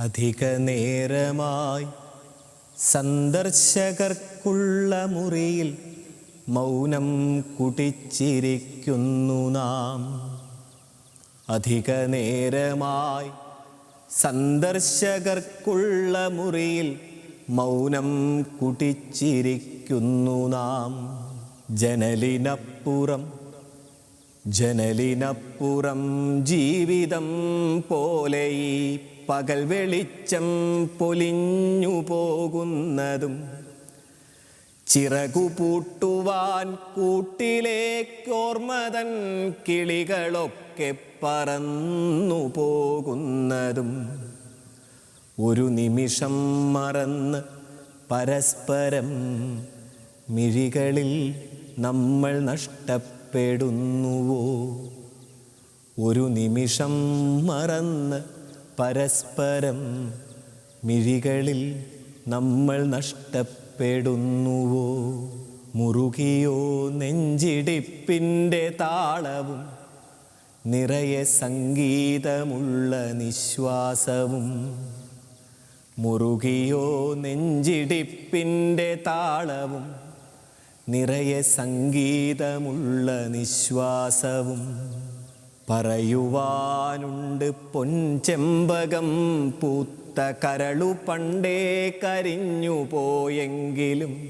അധിക നേരമായി സന്ദർശകർക്കുള്ള മുറിയിൽ മൗനം കുടിച്ചിരിക്കുന്നു നാം. അധിക നേരമായി സന്ദർശകർക്കുള്ള മുറിയിൽ മൗനം കുടിച്ചിരിക്കുന്നു നാം. ജനലിനപ്പുറം ജനലിനപ്പുറം ജീവിതം പോലെ ഈ പകൽ വെളിച്ചം പൊലിഞ്ഞു പോകുന്നതും ചിറകു പൂട്ടുവാൻ കൂട്ടിലേക്കോർമ്മതൻ കിളികളൊക്കെ പറന്നു പോകുന്നതും ഒരു നിമിഷം മറന്ന് പരസ്പരം മിഴികളിൽ നമ്മൾ നഷ്ടപ്പെടുന്നുവോ? ഒരു നിമിഷം മറന്ന് പരസ്പരം മിഴികളിൽ നമ്മൾ നഷ്ടപ്പെടുന്നുവോ? മുറുകിയോ നെഞ്ചിടിപ്പിന്റെ താളവും നിറയെ സംഗീതമുള്ള നിശ്വാസവും മുറുകിയോ നെഞ്ചിടിപ്പിന്റെ താളവും നിറയെ സംഗീതമുള്ള നിശ്വാസവും പറയുവാനുണ്ട് പൊൻചെമ്പകം. പൂത്ത കരളു പണ്ടേ കരിഞ്ഞു പോയെങ്കിലും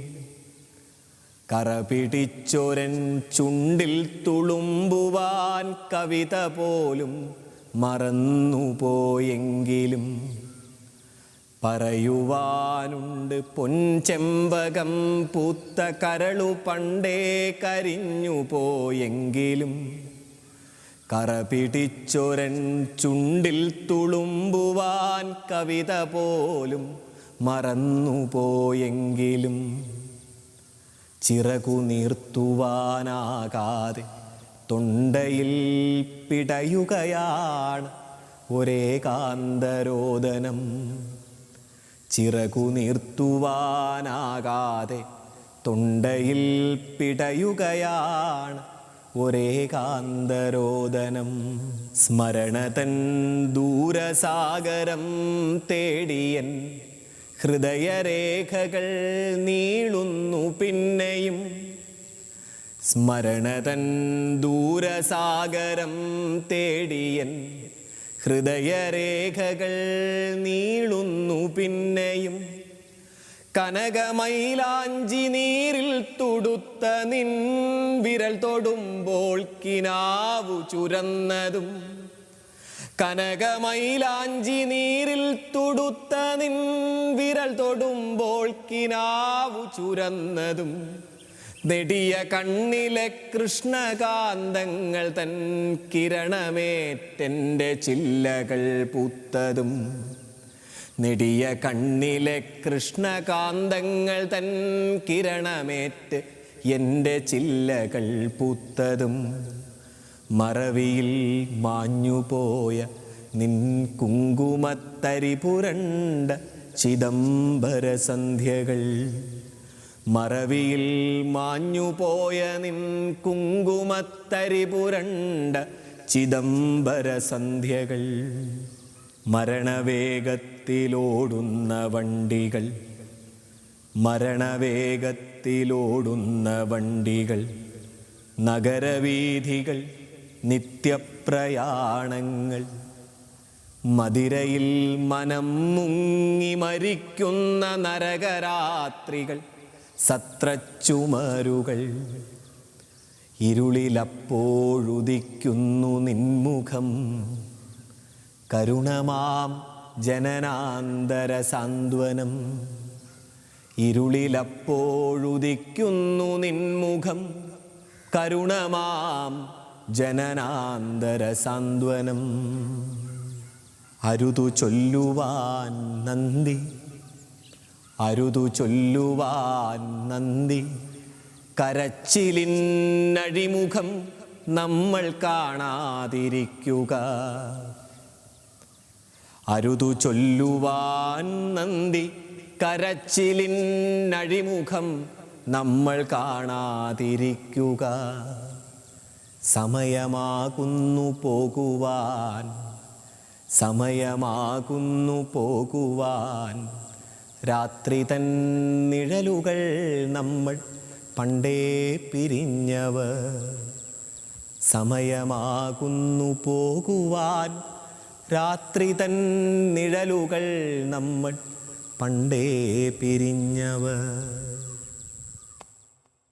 കറ പിടിച്ചൊരൻ ചുണ്ടിൽ തുളുമ്പുവാൻ കവിത പോലും മറന്നു പോയെങ്കിലും പറയുവാനുണ്ട് പൊൻചെമ്പകം. പൂത്ത കരളു പണ്ടേ കരിഞ്ഞു പോയെങ്കിലും കറ പിടിച്ചൊരൻ ചുണ്ടിൽ തുളുമ്പുവാൻ കവിത പോലും മറന്നുപോയെങ്കിലും ചിറകു നീർത്തുവാനാകാതെ തൊണ്ടയിൽ പിടയുകയാണ് ഒരേ കാന്തരോദനം ചിറകു നീർത്തുവാനാകാതെ തൊണ്ടയിൽ പിടയുകയാണ് ഒരേ കാന്തരോദനം സ്മരണതൻ ദൂരസാഗരം തേടിയൻ. ഹൃദയരേഖകൾ നീളുന്നു പിന്നെയും. സ്മരണതൻ ദൂരസാഗരം തേടിയൻ. ഹൃദയരേഖകൾ നീളുന്നു പിന്നെയും. കനകമൈലാഞ്ചി നീരിൽ തുടുത്ത നിൻ വിരൽ തൊടുമ്പോൾ കിനാവു ചുരന്നതും. കനകമൈലാഞ്ചി നീരിൽ തുടുത്ത നിൻ വിരൽ തൊടുമ്പോൾ കിനാവു ചുരന്നതും. നെടിയ കണ്ണിലെ കൃഷ്ണകാന്തങ്ങൾ തൻ കിരണമേറ്റെന്റെ ചില്ലകൾ പൂത്തതും. നെടിയ കണ്ണിലെ കൃഷ്ണകാന്തങ്ങൾ തൻ കിരണമേറ്റ് എന്റെ ചില്ലകൾ പൂത്തതും. മറവിയിൽ മാഞ്ഞുപോയ നിൻ കുങ്കുമത്തരി പുരണ്ട ചിദംബരസന്ധ്യകൾ മറവിയിൽ മാഞ്ഞുപോയ നിൻ കുങ്കുമത്തരി പുരണ്ട ചിദംബര സന്ധ്യകൾ. മരണവേഗത്തിലോടുന്ന വണ്ടികൾ. മരണവേഗത്തിലോടുന്ന വണ്ടികൾ. നഗരവീഥികൾ നിത്യപ്രയാണങ്ങൾ. മതിരയിൽ മനം മുങ്ങി മരിക്കുന്ന നരകരാത്രികൾ. സത്രച്ചുമരുകൾ. ഇരുളിലപ്പോഴുദിക്കുന്നു നിൻമുഖം. കരുണമാം ജനനാന്തര സാന്ത്വനം. ഇരുളിലപ്പോഴുദിക്കുന്നു നിൻമുഖം. കരുണമാം ജനനാന്തര സാന്ത്വനം. അരുതു ചൊല്ലുവാൻ നന്ദി. അരുതു ചൊല്ലുവാൻ നന്ദി. കരച്ചിലിന്നഴിമുഖം നമ്മൾ കാണാതിരിക്കുക. അരുതു ചൊല്ലുവാൻ നന്ദി. കരച്ചിലിന്നഴിമുഖം നമ്മൾ കാണാതിരിക്കുക. സമയമാകുന്നു പോകുവാൻ. സമയമാകുന്നു പോകുവാൻ. രാത്രി തൻ നിഴലുകൾ നമ്മൾ പണ്ടേ പിരിഞ്ഞവ സമയമാകുന്നു പോകുവാൻ രാത്രി തൻ നിഴലുകൾ നമ്മൾ പണ്ടേ പിരിഞ്ഞവർ.